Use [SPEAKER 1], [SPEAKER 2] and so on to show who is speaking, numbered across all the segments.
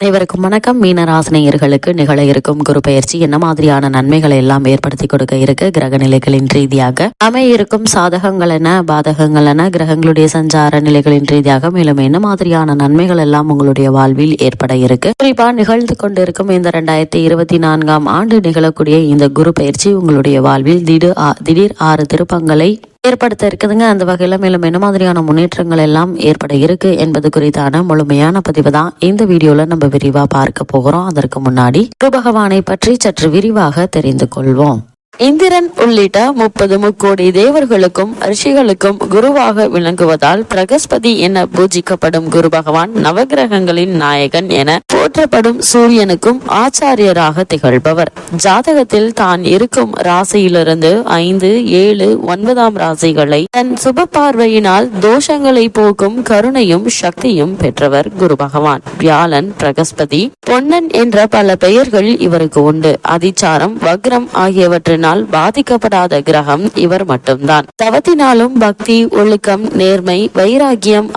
[SPEAKER 1] அனைவருக்கும் வணக்கம். மீனராசினியர்களுக்கு நிகழ இருக்கும் குரு பயிற்சி என்ன மாதிரியான நன்மைகளை எல்லாம் ஏற்படுத்தி கொடுக்க இருக்கு? கிரக நிலைகளின் ரீதியாக அமைய இருக்கும் சாதகங்கள் என பாதகங்கள் என கிரகங்களுடைய சஞ்சார நிலைகளின் ரீதியாக மேலும் என்ன மாதிரியான நன்மைகள் எல்லாம் உங்களுடைய வாழ்வில் ஏற்பட இருக்கு? குறிப்பா நிகழ்ந்து கொண்டிருக்கும் இந்த ரெண்டாயிரத்தி இருபத்தி நான்காம் ஆண்டு நிகழக்கூடிய இந்த குரு பயிற்சி உங்களுடைய வாழ்வில் திடீர் ஆ- திடீர் ஆறு திருப்பங்களை ஏற்படுத்த இருக்குதுங்க அந்த வகையில் மேலும் என்ன மாதிரியான முன்னேற்றங்கள் எல்லாம் ஏற்பட இருக்கு என்பது குறித்தான முழுமையான பதிவு தான் இந்த வீடியோல நம்ம விரிவா பார்க்க போகிறோம் அதற்கு முன்னாடி குரு பகவானை பற்றி சற்று விரிவாக தெரிந்து கொள்வோம். இந்திரன் உள்ளிட்ட முப்பது முக்கோடி தேவர்களுக்கும் ரிஷிகளுக்கும் குருவாக விளங்குவதால் பிரகஸ்பதி என பூஜிக்கப்படும் குரு பகவான் நவகிரகங்களின் நாயகன் என போற்றப்படும் சூரியனுக்கும் ஆச்சாரியராக திகழ்பவர். ஜாதகத்தில் தான் இருக்கும் ராசியிலிருந்து ஐந்து ஏழு ஒன்பதாம் ராசிகளை தன் சுப பார்வையினால் தோஷங்களை போக்கும் கருணையும் சக்தியும் பெற்றவர் குரு பகவான். வியாழன் பிரகஸ்பதி பொன்னன் என்ற பல பெயர்கள் இவருக்கு உண்டு. அதிச்சாரம் வக்ரம் ஆகியவற்றின் ஆகியவற்றினால் பாதிக்கப்படாத கிரகம் இவர் மட்டும்தான். தவத்தினாலும் பக்தி ஒழுக்கம் நேர்மை வைராகியம்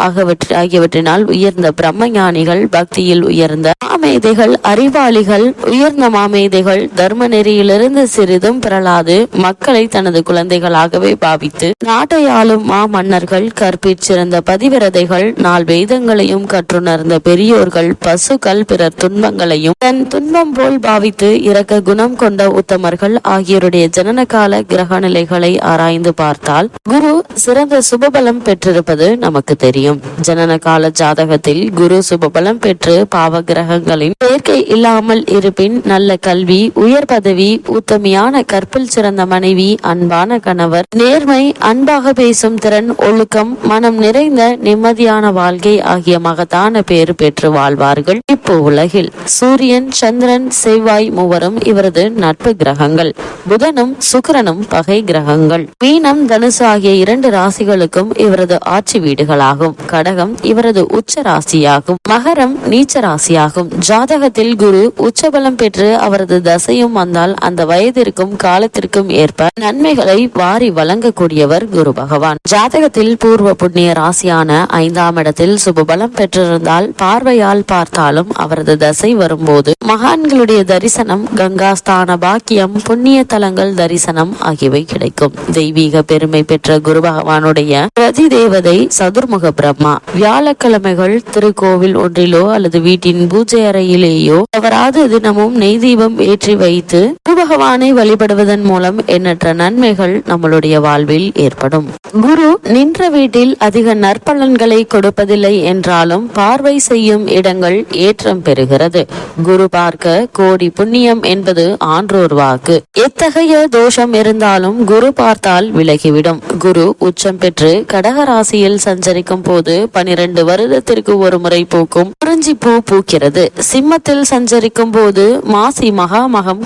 [SPEAKER 1] ஆகியவற்றினால் உயர்ந்த பிரம்மஞானிகள் பக்தியில் உயர்ந்த மாமேதைகள் அறிவாளிகள் உயர்ந்த மாமேதைகள் தர்ம நெறியிலிருந்து சிறிதும் பிறலாது மக்களை தனது குழந்தைகளாகவே பாவித்து நாட்டை ஆளும் மா மன்னர்கள் கற்பிற்சிறந்த பதிவிரதைகள் நாள் வேதங்களையும் கற்றுணர்ந்த பெரியோர்கள் பசுக்கள் பிறர் துன்பங்களையும் தன் துன்பம் போல் பாவித்து இறக்க குணம் கொண்ட உத்தமர்கள் ஆகியோருடைய ஜனன கால கிரக நிலைகளை ஆராய்ந்து பார்த்தால் குரு சிறந்த சுபபலம் பெற்றிருப்பது நமக்கு தெரியும். ஜனன கால ஜாதகத்தில் குரு சுபபலம் பெற்று பாவ கிரகங்களின் சேர்க்கை இல்லாமல் இருப்பின் நல்ல கல்வி உயர் பதவி உத்தமியான கற்பில் சிறந்த மனைவி அன்பான கணவர் நேர்மை அன்பாக பேசும் திறன் ஒழுக்கம் மனம் நிறைந்த நிம்மதியான வாழ்க்கை ஆகிய மகத்தான பேறு பெற்று வாழ்வார்கள் இப்போ உலகில். சூரியன் சந்திரன் செவ்வாய் மூவரும் இவரது நட்பு கிரகங்கள். புதனும் சுக்கிரனும் பகை கிரகங்கள். மீனம் தனுசு ஆகிய இரண்டு ராசிகளுக்கும் இவரது ஆட்சி வீடுகளாகும். கடகம் இவரது உச்ச ராசியாகும். மகரம் நீச்ச ராசியாகும். ஜாதகத்தில் குரு உச்சபலம் பெற்று அவரது தசையும் வந்தால் அந்த வயதிற்கும் காலத்திற்கும் ஏற்ப நன்மைகளை வாரி வழங்கக்கூடியவர் குரு பகவான். ஜாதகத்தில் பூர்வ புண்ணிய ராசியான ஐந்தாம் இடத்தில் சுபபலம் பெற்றிருந்தால் பார்வையால் பார்த்தாலும் அவரது தசை வரும்போது மகான்களுடைய தரிசனம் கங்கா ஸ்தான பாக்கியம் புண்ணிய தலங்கள் தரிசனம் ஆகியவை கிடைக்கும். தெய்வீக பெருமை பெற்ற குரு பகவானுடைய பிரதி தேவதை சதுர்முக பிரம்மா. வியாழக்கிழமைகள் திருக்கோவில் ஒன்றிலோ அல்லது வீட்டின் பூஜை அறையிலேயோ அவராது தினமும் நெய் தீபம் ஏற்றி வைத்து குரு பகவானை வழிபடுவதன் மூலம் எண்ணற்ற நன்மைகள் நம்மளுடைய வாழ்வில் ஏற்படும். குரு நின்ற வீட்டில் அதிக நற்பலன்களை கொடுப்பதில்லை என்றாலும் பார்வை செய்யும் இடங்கள் ஏற்றம் பெறுகிறது. குரு பார்க்க கோடி புண்ணியம் என்பது ஆன்றோர் வாக்கு. எத்தகைய தோஷம் இருந்தாலும் குரு பார்த்தால் விலகிவிடும். குரு உச்சம் பெற்று கடக ராசியில் சஞ்சரிக்கும் போது பனிரெண்டு வருடத்திற்கு ஒரு முறை பூக்கும் குறிஞ்சி பூ பூக்கிறது. சிம்மத்தில் சஞ்சரிக்கும் போது மாசி மகாமகம்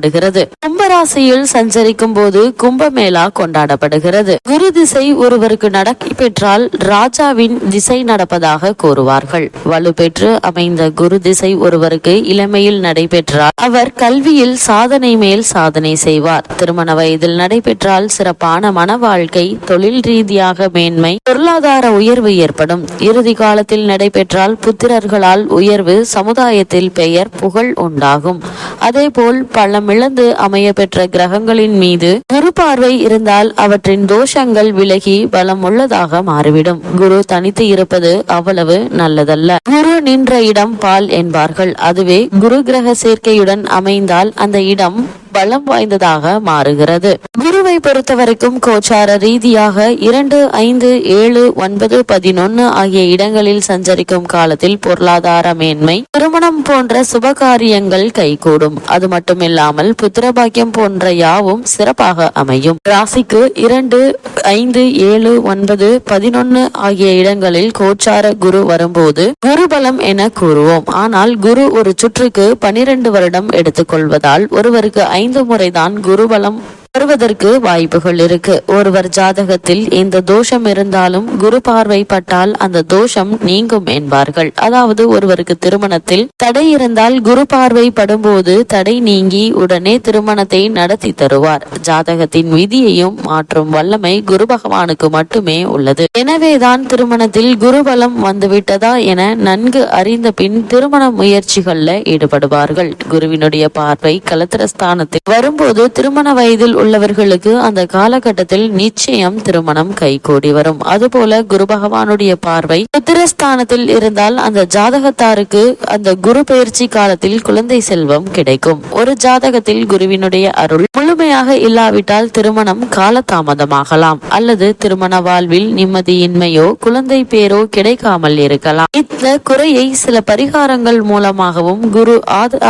[SPEAKER 1] கொண்டாடப்படுகிறது. கும்பராசியில் சஞ்சரிக்கும் போது கும்பமேளா கொண்டாடப்படுகிறது. குரு திசை ஒருவருக்கு நடக்கி பெற்றால் ராஜாவின் திசை நடப்பதாக கூறுவார்கள். வலுப்பெற்று அமைந்த குரு திசை ஒருவருக்கு இளமையில் நடைபெற்றால் அவர் கல்வியில் சாதனை மேல் சாதனை செய்வார். திருமண வயதில் நடைபெற்றால் சிறப்பான மன வாழ்க்கை தொழில் ரீதியாக மேன்மை பொருளாதார உயர்வு ஏற்படும். இறுதி காலத்தில் நடைபெற்றால் புத்திரர்களால் உயர்வு சமுதாயத்தில் பெயர் புகழ் உண்டாகும். அதேபோல் பழம் இழந்து அமைய பெற்ற கிரகங்களின் மீது குரு பார்வை இருந்தால் அவற்றின் தோஷங்கள் விலகி பலம் உள்ளதாக மாறிவிடும். குரு தனித்து இருப்பது அவ்வளவு நல்லதல்ல. குரு நின்ற இடம் பால் என்பார்கள். அதுவே குரு கிரக சேர்க்கையுடன் அமைந்தால் அந்த இடம் பலம் வாய்ந்ததாக மாறுகிறது. குருவை பொறுத்தவரைக்கும் கோச்சார ரீதியாக இரண்டு ஐந்து ஏழு ஒன்பது பதினொன்னு ஆகிய இடங்களில் சஞ்சரிக்கும் காலத்தில் பொருளாதார மேன்மை திருமணம் போன்ற சுப காரியங்கள் கைகூடும். அது மட்டுமில்லாமல் புத்திரபாக்கியம் போன்ற யாவும் சிறப்பாக அமையும். ராசிக்கு இரண்டு ஐந்து ஏழு ஒன்பது பதினொன்னு ஆகிய இடங்களில் கோச்சார குரு வரும்போது குரு பலம் என கூறுவோம். ஆனால் குரு ஒரு சுற்றுக்கு பனிரெண்டு வருடம் எடுத்துக்கொள்வதால் ஒருவருக்கு ஐந்து முறைதான் குருபலம் வருவதற்கு வாய்ப்புகள் இருக்கு. ஒருவர் ஜாதகத்தில் இந்த தோஷம் இருந்தாலும் குரு பார்வை பட்டால் அந்த தோஷம் நீங்கும் என்பார்கள். அதாவது ஒருவருக்கு திருமணத்தில் தடை இருந்தால் குரு பார்வை படும்போது தடை நீங்கி உடனே திருமணத்தை நடத்தி தருவார். ஜாதகத்தின் விதியையும் மாற்றும் வல்லமை குரு பகவானுக்கு மட்டுமே உள்ளது. எனவேதான் திருமணத்தில் குருபலம் வந்துவிட்டதா என நன்கு அறிந்த பின் திருமண முயற்சிகள்ல ஈடுபடுவார்கள். குருவினுடைய பார்வை கலத்திரஸ்தானத்தில் வரும்போது திருமண வயதில் உள்ளவர்களுக்கு அந்த காலகட்டத்தில் நிச்சயம் திருமணம் கைகூடி வரும். அதுபோல குரு பகவானுடைய பார்வை புத்திரஸ்தானத்தில் இருந்தால் அந்த ஜாதகத்தாருக்கு அந்த குரு பயிற்சி காலத்தில் குழந்தை செல்வம் கிடைக்கும். ஒரு ஜாதகத்தில் குருவினுடைய அருள் முழுமையாக இல்லாவிட்டால் திருமணம் காலதாமதமாகலாம். அல்லது திருமண வாழ்வில் நிம்மதியின்மையோ குழந்தை பேரோ கிடைக்காமல் இருக்கலாம். இந்த குறையை சில பரிகாரங்கள் மூலமாகவும் குரு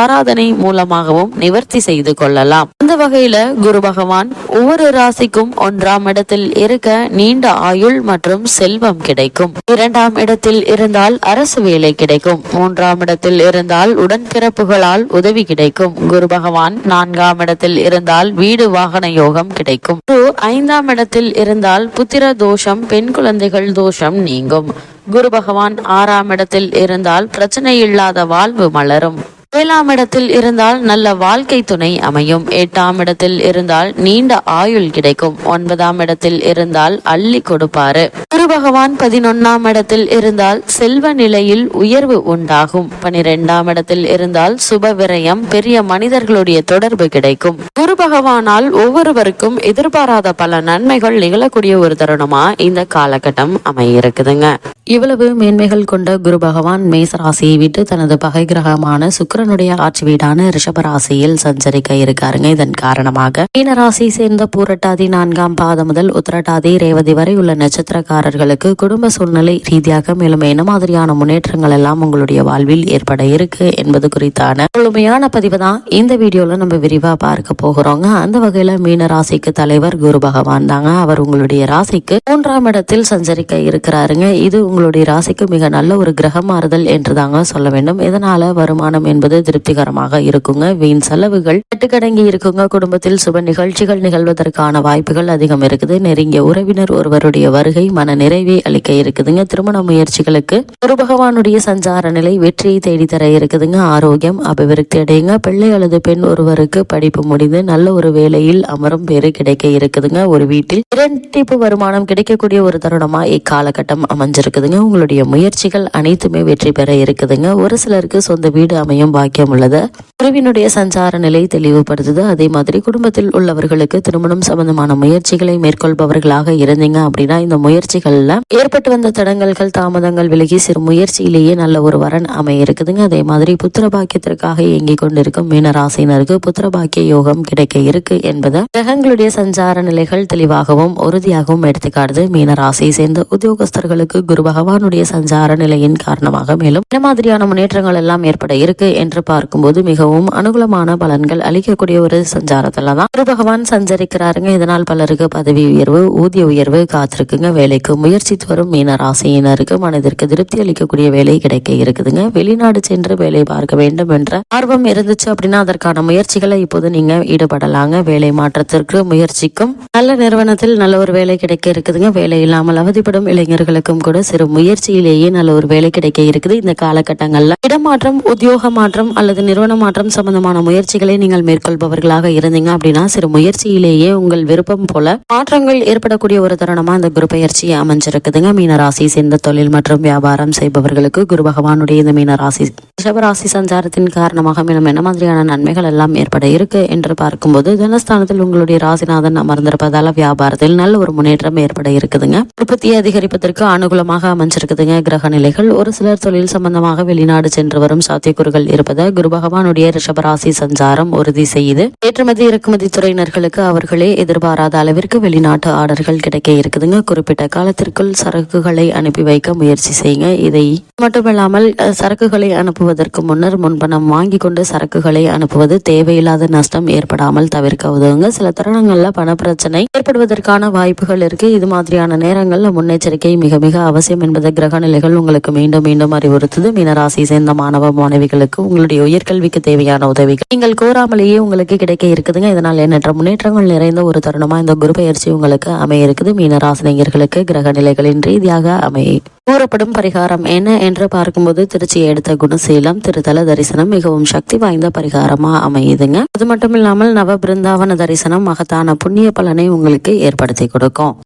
[SPEAKER 1] ஆராதனை மூலமாகவும் நிவர்த்தி செய்து கொள்ளலாம். அந்த வகையில குரு பகவான் பகவான் ஒவ்வொரு ராசிக்கும் ஒன்றாம் இடத்தில் இருக்க நீண்ட ஆயுள் மற்றும் செல்வம் கிடைக்கும். இரண்டாம் இடத்தில் இருந்தால் அரசு வேலை கிடைக்கும். மூன்றாம் இடத்தில் இருந்தால் உடன்பிறப்புகளால் உதவி கிடைக்கும். குரு பகவான் நான்காம் இடத்தில் இருந்தால் வீடு வாகன யோகம் கிடைக்கும். குரு ஐந்தாம் இடத்தில் இருந்தால் புத்திர தோஷம் பெண் குழந்தைகள் தோஷம் நீங்கும். குரு பகவான் ஆறாம் இடத்தில் இருந்தால் பிரச்சனை இல்லாத வாழ்வு மலரும். ஏழாம் இடத்தில் இருந்தால் நல்ல வாழ்க்கை துணை அமையும். எட்டாம் இடத்தில் இருந்தால் நீண்ட ஆயுள் கிடைக்கும். ஒன்பதாம் இடத்தில் இருந்தால் அள்ளி கொடுப்பாரு. குரு பகவான் பதினொன்னாம் இடத்தில் இருந்தால் செல்வ நிலையில் உயர்வு உண்டாகும். பனிரெண்டாம் இடத்தில் இருந்தால் சுப விரயம் பெரிய மனிதர்களுடைய தொடர்பு கிடைக்கும். குரு பகவானால் ஒவ்வொருவருக்கும் எதிர்பாராத பல நன்மைகள் நிகழக்கூடிய ஒரு தருணமா இந்த காலகட்டம் அமையிருக்குதுங்க. இவ்வளவு மேன்மைகள் கொண்ட குரு பகவான் மேசராசியை விட்டு தனது பகை கிரகமான சுக்கரனுடைய ஆட்சி வீடான ரிஷபராசியில் சஞ்சரிக்க இருக்காருங்க. இதன் காரணமாக மீனராசி சேர்ந்த பூரட்டாதி நான்காம் பாதம் முதல் உத்திரட்டாதி ரேவதி வரை உள்ள நட்சத்திரக்காரர்களுக்கு குடும்ப சூழ்நிலை ரீதியாக மேலும் என்ன மாதிரியான முன்னேற்றங்கள் எல்லாம் உங்களுடைய வாழ்வில் ஏற்பட இருக்கு என்பது குறித்தான முழுமையான பதிவு தான் இந்த வீடியோல நம்ம விரிவா பார்க்க போகிறோங்க. அந்த வகையில மீனராசிக்கு தலைவர் குரு பகவான் தாங்க. அவர் உங்களுடைய ராசிக்கு மூன்றாம் இடத்தில் சஞ்சரிக்க இருக்கிறாருங்க. இது உங்களுடைய ராசிக்கு மிக நல்ல ஒரு கிரக மாறுதல் என்று தாங்க சொல்ல வேண்டும். இதனால வருமானம் என்பது திருப்திகரமாக இருக்குங்க. வீண் செலவுகள் கட்டுக்கடங்கி இருக்குங்க. குடும்பத்தில் சுப நிகழ்ச்சிகள் நிகழ்வதற்கான வாய்ப்புகள் அதிகம் இருக்குது. நெருங்கிய உறவினர் ஒருவருடைய வருகை மன நிறைவை அளிக்க இருக்குதுங்க. திருமண முயற்சிகளுக்கு குரு பகவானுடைய சஞ்சார நிலை வெற்றியை தேடித்தர இருக்குதுங்க. ஆரோக்கியம் அபிவிருத்தி அடையுங்க. பிள்ளை அல்லது பெண் ஒருவருக்கு படிப்பு முடிந்து நல்ல ஒரு வேலையில் அமரும் பேரு கிடைக்க இருக்குதுங்க. ஒரு வீட்டில் இரட்டிப்பு வருமானம் கிடைக்கக்கூடிய ஒரு தருணமா இக்காலகட்டம் அமைஞ்சிருக்குதுங்க. உங்களுடைய முயற்சிகள் அனைத்துமே வெற்றி பெற இருக்குதுங்க. ஒரு சிலருக்கு சொந்த வீடு அமையும் பாக்கியம் உள்ளது குருவினுடைய சஞ்சார நிலை தெளிவுபடுத்துது. அதே மாதிரி குடும்பத்தில் உள்ளவர்களுக்கு திருமணம் சம்பந்தமான முயற்சிகளை மேற்கொள்பவர்களாக இருந்தீங்க அப்படின்னா இந்த முயற்சிகள்ல ஏற்பட்டு வந்த தடங்கல்கள் தாமதங்கள் விலகி சிறு முயற்சியிலேயே நல்ல ஒரு வரன் அமைய இருக்குதுங்க அதே மாதிரி புத்திர பாக்கியத்திற்காக இயங்கிக் கொண்டிருக்கும் மீனராசினருக்கு புத்திர பாக்கிய யோகம் கிடைக்க இருக்கு என்பதை கிரகங்களுடைய சஞ்சார நிலைகள் தெளிவாகவும் உறுதியாகவும் எடுத்துக்காடுது மீனராசியை சேர்ந்த உத்தியோகஸ்தர்களுக்கு குரு பகவானுடைய சஞ்சார நிலையின் காரணமாக மேலும் என்ன மாதிரியான முன்னேற்றங்கள் எல்லாம் ஏற்பட இருக்கு என்று பார்க்கும்போது மிகவும் அனுகூலமான பலன்கள் அளிக்கக்கூடிய ஒரு சஞ்சாரத்தில் தான். குரு பகவான் சஞ்சரிக்கிறாருங்க. இதனால் பலருக்கு பதவி உயர்வு ஊதிய உயர்வு காத்திருக்குங்க. வேலைக்கு முயற்சித்து வரும் மீன ராசியினருக்கு மனதிற்கு திருப்தி அளிக்கக்கூடிய வேலை கிடைக்க இருக்குதுங்க. வெளிநாடு சென்று வேலை பார்க்க வேண்டும் என்ற ஆர்வம் இருந்துச்சு அப்படின்னா அதற்கான முயற்சிகளை இப்போது நீங்க ஈடுபடலாங்க. வேலை மாற்றத்திற்கு முயற்சிக்கும் நல்ல நிறுவனத்தில் நல்ல ஒரு வேலை கிடைக்க இருக்குதுங்க. வேலை இல்லாமல் அவதிப்படும் இளைஞர்களுக்கும் கூட சிறு முயற்சியிலேயே நல்ல ஒரு வேலை கிடைக்க இருக்குது. இந்த காலகட்டங்கள்ல இடமாற்றம் உத்தியோக மாற்றம் அல்லது நிறுவன மாற்றம் சம்பந்தமான முயற்சிகளை நீங்கள் மேற்கொள்பவர்களாக இருந்தீங்க அப்படின்னா சிறு முயற்சியிலேயே உங்கள் விருப்பம் போல மாற்றங்கள் ஏற்படக்கூடிய ஒரு தருணமா இந்த குரு பயிற்சி அமைஞ்சிருக்குதுங்க. மீனராசி சேர்ந்த தொழில் மற்றும் வியாபாரம் செய்பவர்களுக்கு குரு பகவானுடைய இந்த மீனராசி ரிஷபராசி சஞ்சாரத்தின் காரணமாக மேலும் என்ன மாதிரியான நன்மைகள் எல்லாம் ஏற்பட இருக்கு என்று பார்க்கும்போது தனஸ்தானத்தில் உங்களுடைய ராசிநாதன் அமர்ந்திருப்பதால வியாபாரத்தில் நல்ல ஒரு முன்னேற்றம் ஏற்பட இருக்குதுங்க. உற்பத்தியை அதிகரிப்பதற்கு அனுகூலமாக அமைஞ்சிருக்குதுங்க. கிரக நிலைகள் ஒரு சிலர் தொழில் சம்பந்தமாக வெளிநாடு சென்று வரும் சாத்தியக்கூறுகள் இருப்பதை குரு பகவானுடைய ரிஷபராசி சஞ்சாரம் உறுதி செய்யுது. ஏற்றுமதி இறக்குமதி துறையினர்களுக்கு அவர்களே எதிர்பாராத அளவிற்கு வெளிநாட்டு ஆர்டர்கள் கிடைக்க இருக்குதுங்க. குறிப்பிட்ட காலத்திற்குள் சரக்குகளை அனுப்பி வைக்க முயற்சி செய்யுங்க. இதை மட்டுமில்லாமல் சரக்குகளை அனுப்புவதற்கு முன்னர் முன்பணம் வாங்கி கொண்டு சரக்குகளை அனுப்புவது தேவையில்லாத நஷ்டம் ஏற்படாமல் தவிர்க்க உதவுங்க. சில தருணங்கள்ல பண பிரச்சனை ஏற்படுவதற்கான வாய்ப்புகள் இருக்கு. இது மாதிரியான நேரங்கள்ல முன்னெச்சரிக்கை மிக மிக அவசியம் என்பதை கிரக நிலைகள் உங்களுக்கு மீண்டும் மீண்டும் அறிவுறுத்துது. மீனராசி சேர்ந்த மாணவ மாணவிகளுக்கு உங்களுக்கு உங்களுடைய உயர்கல்விக்கு தேவையான உதவிகள். நீங்கள் கோராமலேயே உங்களுக்கு கிடைக்க இருக்குதுங்க. இதனால் எண்ணற்ற முன்னேற்றங்கள் நிறைந்த ஒரு தருணமா இந்த குரு பயிற்சி உங்களுக்கு அமைய இருக்குது. மீனராசினியர்களுக்கு கிரக நிலைகளின் ரீதியாக அமைய கூறப்படும் பரிகாரம் என்ன என்று பார்க்கும்போது திருச்சியை எடுத்த குணசீலம் திருத்தல தரிசனம் மிகவும் சக்தி வாய்ந்த பரிகாரமா அமையுதுங்க. அது மட்டும் இல்லாமல் நவ பிருந்தாவன தரிசனம் மகத்தான புண்ணிய பலனை உங்களுக்கு ஏற்படுத்தி கொடுக்கும்.